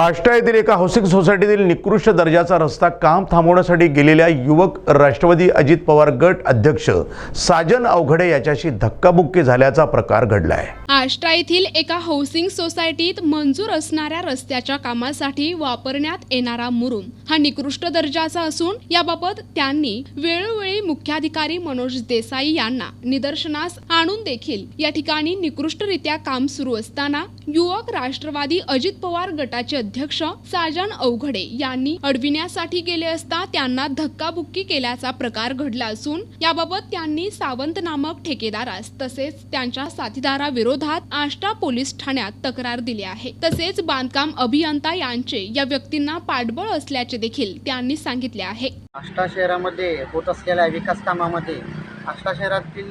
आष्टा येथील एका हाऊसिंग सोसायटीतील निकृष्ट दर्जाचा रस्ता काम थांबवण्यासाठी गेलेल्या युवक राष्ट्रवादी अजित पवार गट अध्यक्ष साजन अवघडे याच्याशी धक्काबुक्की झाल्याचा प्रकार घडलाय. आष्टा येथील एका हाऊसिंग सोसायटीत मंजूर असणाऱ्या रस्त्याच्या कामासाठी वापरण्यात येणारा मुरुम हा निकृष्ट दर्जाचा असून याबाबत त्यांनी वेळोवेळी मुख्याधिकारी मनोज देसाई यांना निदर्शनास आणून देखील या ठिकाणी निकृष्टरित्या काम सुरू असताना युवक राष्ट्रवादी अजित पवार गटाचे अध्यक्ष साजन अवघडे यांनी अडविण्यासाठी गेले असता त्यांना धक्काबुक्की केल्याचा प्रकार घडला असून याबाबत त्यांनी सावंत नामक ठेकेदारास तसेच त्यांच्या साथीदाराविरोधात आष्टा पोलीस ठाण्यात तक्रार दिली आहे. तसेच बांधकाम अभियंता यांचे या व्यक्तींना पाठबळ असल्याचे देखील त्यांनी सांगितले आहे. आष्टा शहरामध्ये होत असलेल्या विकास कामामध्ये आष्टा शहरातील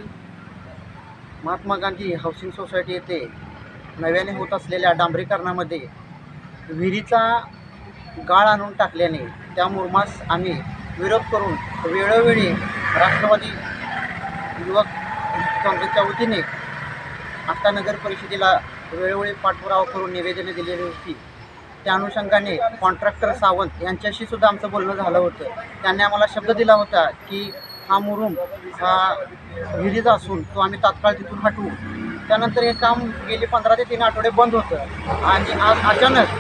महात्मा गांधी हाऊसिंग सोसायटी येथे नव्याने होत असलेल्या डांबरीकरणामध्ये विहिरीचा गाळ आणून टाकल्याने त्या मुरमास आम्ही विरोध करून वेळोवेळी राष्ट्रवादी युवक काँग्रेसच्या वतीने आष्टा नगर परिषदेला वेळोवेळी पाठपुरावा करून निवेदने दिलेली होती. त्या अनुषंगाने कॉन्ट्रॅक्टर सावंत यांच्याशी सुद्धा आमचं बोलणं झालं होतं. त्यांनी आम्हाला शब्द दिला होता की हा मुरुम हा विहिरीचा असून तो आम्ही तात्काळ तिथून हटवू. त्यानंतर हे काम गेले पंधरा ते तीन आठवडे बंद होतं. आणि आज अचानक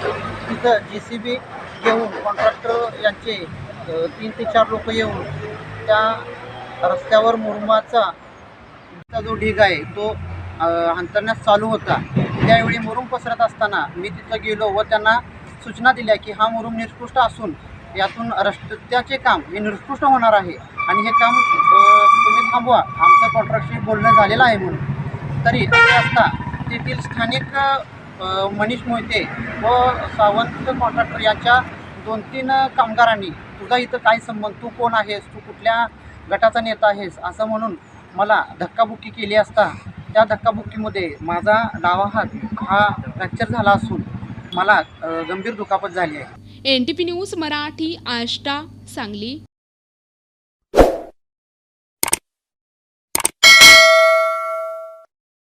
तिथं जे सी बी घेऊन कॉन्ट्रॅक्टर यांचे तीन ते चार लोक येऊन त्या रस्त्यावर मुरुमाचा जो ढीग आहे तो हंतरण्यास अंतरण्यास चालू होता. त्यावेळी मुरुम पसरत असताना मी तिथं गेलो व त्यांना सूचना दिल्या की हा मुरुम निष्कृष्ट असून यातून रस्त्याचे काम हे निष्कृष्ट होणार आहे आणि हे काम तुम्ही थांबवा. आमचं कॉन्ट्रॅक्टशी बोलणं झालेलं आहे म्हणून. तरी असे असता तेथील स्थानिक मनीष मोहिते व सावंत कॉन्ट्रॅक्टर यांच्या दोन तीन कामगारांनी तुझा इथं काय संबंध? तू कोण आहेस? तू कुठल्या गटाचा नेता आहेस? असं म्हणून मला धक्काबुक्की केली असता त्या धक्काबुक्कीमध्ये माझा डावा हात हा फ्रॅक्चर झाला असून मला गंभीर दुखापत झाली आहे. N T P news Marathi Ashta Sangli.